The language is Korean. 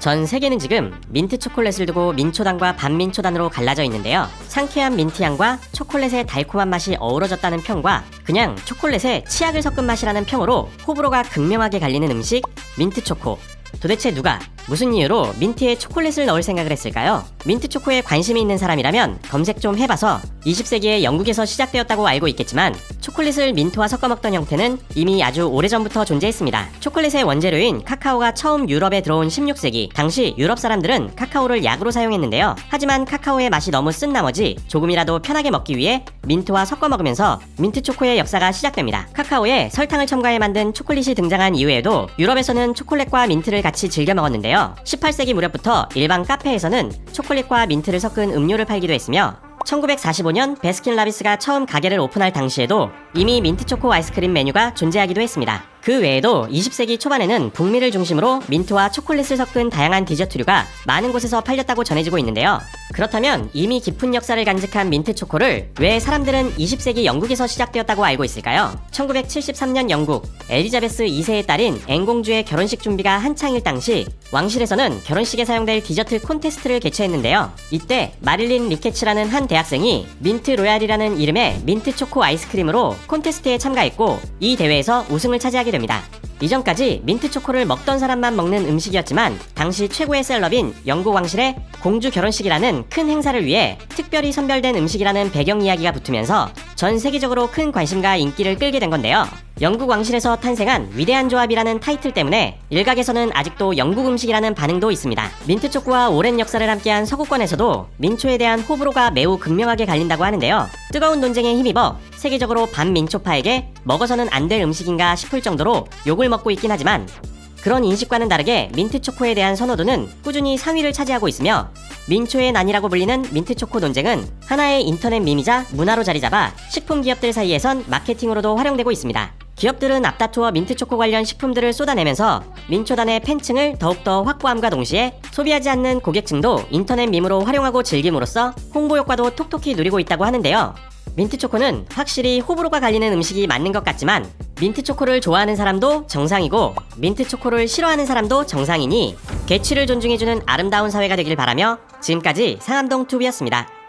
전 세계는 지금 민트 초콜릿을 두고 민초단과 반민초단으로 갈라져 있는데요. 상쾌한 민트 향과 초콜릿의 달콤한 맛이 어우러졌다는 평과 그냥 초콜릿에 치약을 섞은 맛이라는 평으로 호불호가 극명하게 갈리는 음식 민트 초코. 도대체 누가 무슨 이유로 민트에 초콜릿을 넣을 생각을 했을까요? 민트 초코에 관심이 있는 사람이라면 검색 좀 해봐서 20세기에 영국에서 시작되었다고 알고 있겠지만 초콜릿을 민트와 섞어 먹던 형태는 이미 아주 오래전부터 존재했습니다. 초콜릿의 원재료인 카카오가 처음 유럽에 들어온 16세기 당시 유럽 사람들은 카카오를 약으로 사용했는데요. 하지만 카카오의 맛이 너무 쓴 나머지 조금이라도 편하게 먹기 위해 민트와 섞어 먹으면서 민트 초코의 역사가 시작됩니다. 카카오에 설탕을 첨가해 만든 초콜릿이 등장한 이후에도 유럽에서는 초콜릿과 민트를 같이 즐겨 먹었는데 요. 18세기 무렵부터 일반 카페에서는 초콜릿과 민트를 섞은 음료를 팔기도 했으며 1945년 베스킨라빈스가 처음 가게를 오픈할 당시에도 이미 민트 초코 아이스크림 메뉴가 존재하기도 했습니다. 그 외에도 20세기 초반에는 북미를 중심으로 민트와 초콜릿을 섞은 다양한 디저트류가 많은 곳에서 팔렸다고 전해지고 있는데요. 그렇다면 이미 깊은 역사를 간직한 민트 초코를 왜 사람들은 20세기 영국에서 시작되었다고 알고 있을까요? 1973년 영국 엘리자베스 2세의 딸인 앵공주의 결혼식 준비가 한창일 당시 왕실에서는 결혼식에 사용될 디저트 콘테스트를 개최했는데요. 이때 마릴린 리케츠라는 한 대학생이 민트 로얄이라는 이름의 민트 초코 아이스크림으로 콘테스트에 참가했고 이 대회에서 우승을 차지하게 됩니다. 이전까지 민트 초코를 먹던 사람만 먹는 음식이었지만 당시 최고의 셀럽인 영국 왕실의 공주 결혼식이라는 큰 행사를 위해 특별히 선별된 음식이라는 배경 이야기가 붙으면서 전 세계적으로 큰 관심과 인기를 끌게 된 건데요. 영국 왕실에서 탄생한 위대한 조합이라는 타이틀 때문에 일각에서는 아직도 영국 음식이라는 반응도 있습니다. 민트 초코와 오랜 역사를 함께한 서구권에서도 민초에 대한 호불호가 매우 극명하게 갈린다고 하는데요. 뜨거운 논쟁에 힘입어 세계적으로 반민초파에게 먹어서는 안 될 음식인가 싶을 정도로 욕을 먹고 있긴 하지만 그런 인식과는 다르게 민트 초코에 대한 선호도는 꾸준히 상위를 차지하고 있으며 민초의 난이라고 불리는 민트 초코 논쟁은 하나의 인터넷 밈이자 문화로 자리 잡아 식품 기업들 사이에선 마케팅으로도 활용되고 있습니다. 기업들은 앞다투어 민트 초코 관련 식품들을 쏟아내면서 민초단의 팬층을 더욱더 확보함과 동시에 소비하지 않는 고객층도 인터넷 밈으로 활용하고 즐김으로써 홍보 효과도 톡톡히 누리고 있다고 하는데요. 민트 초코는 확실히 호불호가 갈리는 음식이 맞는 것 같지만 민트 초코를 좋아하는 사람도 정상이고 민트 초코를 싫어하는 사람도 정상이니 개취를 존중해주는 아름다운 사회가 되길 바라며 지금까지 상암동 투비였습니다.